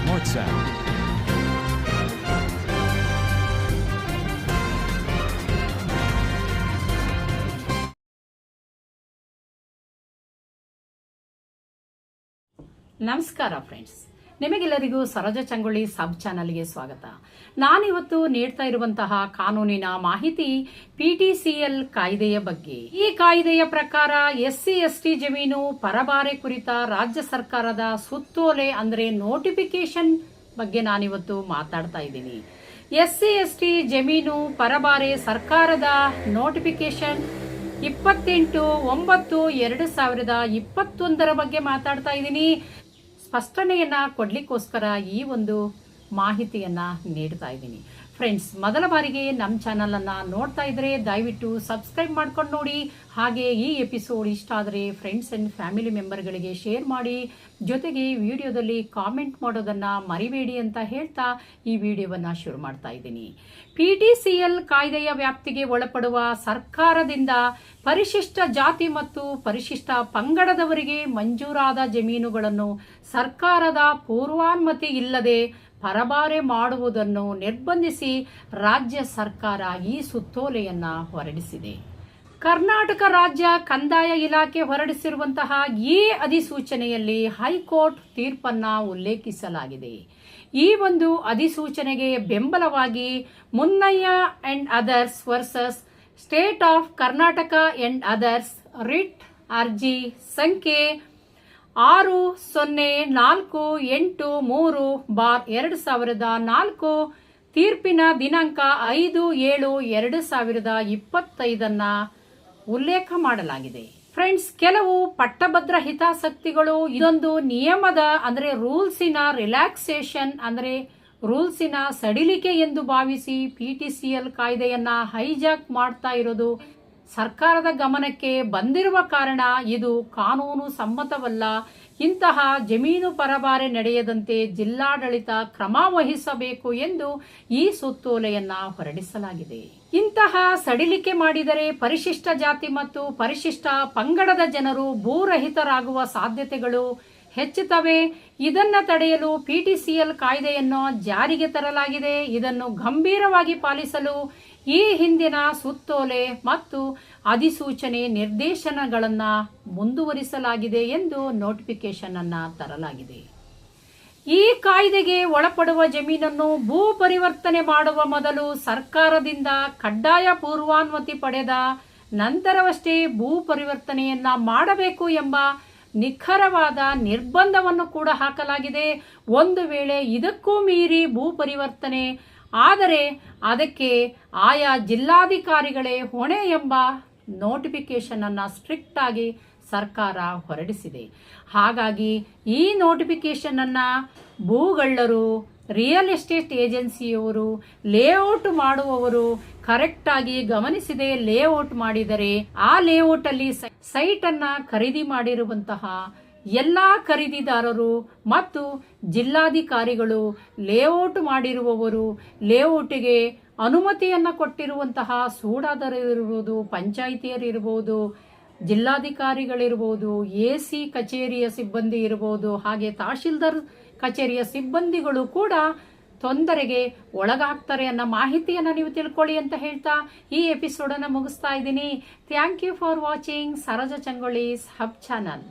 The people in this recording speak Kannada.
Smart Sound. Namaskara friends. ನಿಮಗೆಲ್ಲರಿಗೂ ಸರೋಜ ಚಂಗೊಳ್ಳಿ ಸಬ್ ಚಾನಲ್ಗೆ ಸ್ವಾಗತ. ನಾನಿವತ್ತು ನೀಡ್ತಾ ಇರುವಂತಹ ಕಾನೂನಿನ ಮಾಹಿತಿ ಪಿಟಿಸಿಎಲ್ ಕಾಯ್ದೆಯ ಬಗ್ಗೆ. ಈ ಕಾಯ್ದೆಯ ಪ್ರಕಾರ ಎಸ್ಸಿ, ಎಸ್ಟಿ ಜಮೀನು ಪರಬಾರೆ ಕುರಿತ ರಾಜ್ಯ ಸರ್ಕಾರದ ಸುತ್ತೋಲೆ ಅಂದರೆ ನೋಟಿಫಿಕೇಶನ್ ಬಗ್ಗೆ ನಾನಿವತ್ತು ಮಾತಾಡ್ತಾ ಇದ್ದೀನಿ. ಎಸ್ಸಿ, ಎಸ್ಟಿ ಜಮೀನು ಪರಬಾರೆ ಸರ್ಕಾರದ ನೋಟಿಫಿಕೇಶನ್ ಇಪ್ಪತ್ತೆಂಟು ಒಂಬತ್ತು ಎರಡು ಸಾವಿರದ ಇಪ್ಪತ್ತೊಂದರ ಬಗ್ಗೆ ಮಾತಾಡ್ತಾ ಇದ್ದೀನಿ. ಸ್ಪಷ್ಟನೆಯನ್ನ ಕೊಡಲಿಕ್ಕೋಸ್ಕರ ಈ ಒಂದು ಮಾಹಿತಿಯನ್ನ ನೀಡ್ತಾ ಇದ್ದೀನಿ. ಫ್ರೆಂಡ್ಸ್ ಮೊದಲ ಬಾರಿಗೆ ನಮ್ಮ ಚಾನಲನ್ನು ನೋಡ್ತಾ ಇದ್ರೆ ದಯವಿಟ್ಟು ಸಬ್ಸ್ಕ್ರೈಬ್ ಮಾಡ್ಕೊಂಡು ನೋಡಿ. ಹಾಗೆ ಈ ಎಪಿಸೋಡ್ ಇಷ್ಟ ಆದರೆ ಫ್ರೆಂಡ್ಸ್ ಅಂಡ್ ಫ್ಯಾಮಿಲಿ ಮೆಂಬರ್ಗಳಿಗೆ ಶೇರ್ ಮಾಡಿ. ಜೊತೆಗೆ ವಿಡಿಯೋದಲ್ಲಿ ಕಾಮೆಂಟ್ ಮಾಡೋದನ್ನ ಮರಿಬೇಡಿ ಅಂತ ಹೇಳ್ತಾ ಈ ವಿಡಿಯೋವನ್ನ ಶುರು ಮಾಡ್ತಾ ಇದ್ದೀನಿ. ಪಿಟಿಸಿಎಲ್ ಕಾಯ್ದೆಯ ವ್ಯಾಪ್ತಿಗೆ ಒಳಪಡುವ ಸರ್ಕಾರದಿಂದ ಪರಿಶಿಷ್ಟ ಜಾತಿ ಮತ್ತು ಪರಿಶಿಷ್ಟ ಪಂಗಡದವರಿಗೆ ಮಂಜೂರಾದ ಜಮೀನುಗಳನ್ನು ಸರ್ಕಾರದ ಪೂರ್ವಾನುಮತಿ ಇಲ್ಲದೆ ಪರಬಾರೆ ಮಾಡುವುದನ್ನು ನಿರ್ಬಂಧಿಸಿ ರಾಜ್ಯ ಸರ್ಕಾರ ಈ ಸುತ್ತೋಲೆಯನ್ನು ಹೊರಡಿಸಿದೆ. ಕರ್ನಾಟಕ ರಾಜ್ಯ ಕಂದಾಯ ಇಲಾಖೆ ಹೊರಡಿಸಿರುವಂತಹ ಈ ಅಧಿಸೂಚನೆಯಲ್ಲಿ ಹೈಕೋರ್ಟ್ ತೀರ್ಪನ್ನ ಉಲ್ಲೇಖಿಸಲಾಗಿದೆ. ಈ ಒಂದು ಅಧಿಸೂಚನೆಗೆ ಬೆಂಬಲವಾಗಿ Munnaiah and others versus state of Karnataka and others writ ಅರ್ಜಿ ಸಂಖ್ಯೆ ಆರು, ಸೊನ್ನೆ, ನಾಲ್ಕು, ಎಂಟು, ಮೂರು, ಬಾರ್ ಎರಡು ಸಾವಿರದ ನಾಲ್ಕು, ತೀರ್ಪಿನ ದಿನಾಂಕ ಐದು, ಏಳು, ಎರಡು ಸಾವಿರದ ಇಪ್ಪತ್ತೈದನ್ನ ಉಲ್ಲೇಖ ಮಾಡಲಾಗಿದೆ. ಫ್ರೆಂಡ್ಸ್ ಕೆಲವು ಪಟ್ಟಭದ್ರ ಹಿತಾಸಕ್ತಿಗಳು ಇದೊಂದು ನಿಯಮದ, ಅಂದ್ರೆ ರೂಲ್ಸಿನ ರಿಲ್ಯಾಕ್ಸೇಷನ್, ಅಂದ್ರೆ ರೂಲ್ಸಿನ ಸಡಿಲಿಕೆ ಎಂದು ಭಾವಿಸಿ ಪಿಟಿಸಿಎಲ್ ಕಾಯ್ದೆಯನ್ನ ಹೈಜಾಕ್ ಮಾಡ್ತಾ ಇರೋದು ಸರ್ಕಾರದ ಗಮನಕ್ಕೆ ಬಂದಿರುವ ಕಾರಣ ಇದು ಕಾನೂನು ಸಮ್ಮತವಲ್ಲ. ಇಂತಹ ಜಮೀನು ಪರಭಾರೆ ನಡೆಯದಂತೆ ಜಿಲ್ಲಾಡಳಿತ ಕ್ರಮ ವಹಿಸಬೇಕು ಎಂದು ಈ ಸುತ್ತೋಲೆಯನ್ನ ಹೊರಡಿಸಲಾಗಿದೆ. ಇಂತಹ ಸಡಿಲಿಕೆ ಮಾಡಿದರೆ ಪರಿಶಿಷ್ಟ ಜಾತಿ ಮತ್ತು ಪರಿಶಿಷ್ಟ ಪಂಗಡದ ಜನರು ಭೂರಹಿತರಾಗುವ ಸಾಧ್ಯತೆಗಳು ಹೆಚ್ಚುತ್ತವೆ. ಇದನ್ನ ತಡೆಯಲು ಪಿಟಿಸಿಎಲ್ ಕಾಯ್ದೆಯನ್ನು ಜಾರಿಗೆ ತರಲಾಗಿದೆ. ಇದನ್ನು ಗಂಭೀರವಾಗಿ ಪಾಲಿಸಲು ಈ ಹಿಂದಿನ ಸುತ್ತೋಲೆ ಮತ್ತು ಅಧಿಸೂಚನೆ ನಿರ್ದೇಶನಗಳನ್ನು ಮುಂದುವರಿಸಲಾಗಿದೆ ಎಂದು ನೋಟಿಫಿಕೇಶನ್ ಅನ್ನ ತರಲಾಗಿದೆ. ಈ ಕಾಯ್ದೆಗೆ ಒಳಪಡುವ ಜಮೀನನ್ನು ಭೂ ಪರಿವರ್ತನೆ ಮಾಡುವ ಮೊದಲು ಸರ್ಕಾರದಿಂದ ಕಡ್ಡಾಯ ಪೂರ್ವಾನುಮತಿ ಪಡೆದ ನಂತರವಷ್ಟೇ ಭೂ ಪರಿವರ್ತನೆಯನ್ನ ಮಾಡಬೇಕು ಎಂಬ ನಿಖರವಾದ ನಿರ್ಬಂಧವನ್ನು ಕೂಡ ಹಾಕಲಾಗಿದೆ. ಒಂದು ವೇಳೆ ಇದಕ್ಕೂ ಮೀರಿ ಭೂ ಪರಿವರ್ತನೆ ಆದರೆ ಅದಕ್ಕೆ ಆಯಾ ಜಿಲ್ಲಾಧಿಕಾರಿಗಳೇ ಹೊಣೆ ಎಂಬ ನೋಟಿಫಿಕೇಶನ್ ಅನ್ನು ಸ್ಟ್ರಿಕ್ಟ್ ಆಗಿ ಸರ್ಕಾರ ಹೊರಡಿಸಿದೆ. ಹಾಗಾಗಿ ಈ ನೋಟಿಫಿಕೇಶನ್ ಅನ್ನು ಭೂಗಳ್ಳರು ರಿಯಲ್ ಎಸ್ಟೇಟ್ ಏಜೆನ್ಸಿಯವರು ಲೇಔಟ್ ಮಾಡುವವರು ಕರೆಕ್ಟಾಗಿ ಗಮನಿಸಿದೆ ಲೇಔಟ್ ಮಾಡಿದರೆ ಆ ಲೇಔಟ್ ಅಲ್ಲಿ ಸೈಟ್ ಅನ್ನ ಖರೀದಿ ಮಾಡಿರುವಂತಹ ಎಲ್ಲ ಖರೀದಿದಾರರು ಮತ್ತು ಜಿಲ್ಲಾಧಿಕಾರಿಗಳು ಲೇಔಟ್ ಮಾಡಿರುವವರು ಲೇಔಟ್ಗೆ ಅನುಮತಿಯನ್ನ ಕೊಟ್ಟಿರುವಂತಹ ಸೂಡಾದರಿರ್ಬೋದು ಪಂಚಾಯಿತಿಯರಿರ್ಬೋದು, ಜಿಲ್ಲಾಧಿಕಾರಿಗಳಿರ್ಬೋದು, ಎ ಸಿ ಕಚೇರಿಯ ಸಿಬ್ಬಂದಿ ಇರಬಹುದು ಹಾಗೆ ತಹಶೀಲ್ದಾರ್ ಕಚೇರಿಯ ಸಿಬ್ಬಂದಿಗಳು ಕೂಡ ತೊಂದರೆಗೆ ಒಳಗಾಗ್ತಾರೆ ಅನ್ನೋ ಮಾಹಿತಿಯನ್ನ ನೀವು ತಿಳ್ಕೊಳ್ಳಿ ಅಂತ ಹೇಳ್ತಾ ಈ ಎಪಿಸೋಡನ್ನು ಮುಗಿಸ್ತಾ ಇದ್ದೀನಿ. Thank you for watching Saroja Changolli hub channel